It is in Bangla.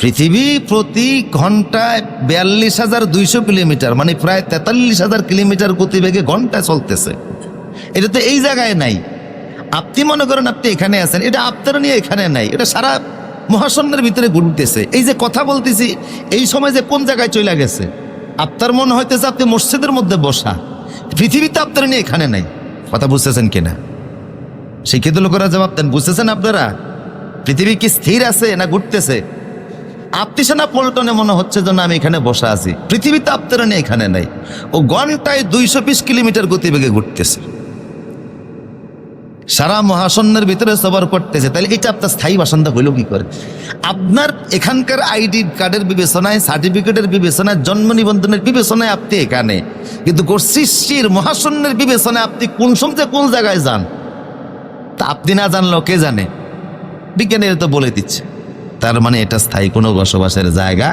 পৃথিবী প্রতি ঘন্টায় বিয়াল্লিশ হাজার দুইশো কিলোমিটার মানে প্রায় তেতাল্লিশ হাজার কিলোমিটার গতিবেগে ঘন্টায় চলতেছে। এটা তো এই জায়গায় নাই। আপনি মনে করেন আপনি এখানে আছেন, এটা আপনার নিয়ে এখানে নাই, এটা সারা মহাশূন্যের ভিতরে ঘুরতেছে। এই যে কথা বলতেছি, এই সময় যে কোন জায়গায় চলে গেছে? আপনার মনে হইতেছে আপনি মসজিদের মধ্যে বসা। পৃথিবীতে আপনার নিয়ে এখানে নাই। কথা বুঝতেছেন কিনা? শিক্ষিত লোকেরা জবাব দেন, বুঝতেছেন আপনারা? পৃথিবী কি স্থির আছে না ঘুরতেছে? আপনি পল্টনে মনে হচ্ছে যেন আমি এখানে বসে আছি। পৃথিবীতে আপনারা নিয়ে এখানে নাই। ও ঘন্টায় দুইশো বিশ কিলোমিটার গতিবেগে ঘুরতেছে। সারা মহাশূন্যের ভিতরে সবার করতেছে। তাহলে এটা আপনার স্থায়ী বাসিন্দা হইল কি করে? আপনার এখানকার আইডি কার্ডের বিবেচনায়, সার্টিফিকেটের বিবেচনায়, জন্ম নিবন্ধনের বিবেচনায় আপনি এখানে। কিন্তু সৃষ্টির মহাশূন্যের বিবেচনায় আপনি কোন সময় কোন জায়গায় যান? তা আপনি না জানলেও কে জানে? বিজ্ঞানীরা তো বলে দিচ্ছে। তার মানে এটা স্থায়ী কোনো বসবাসের জায়গা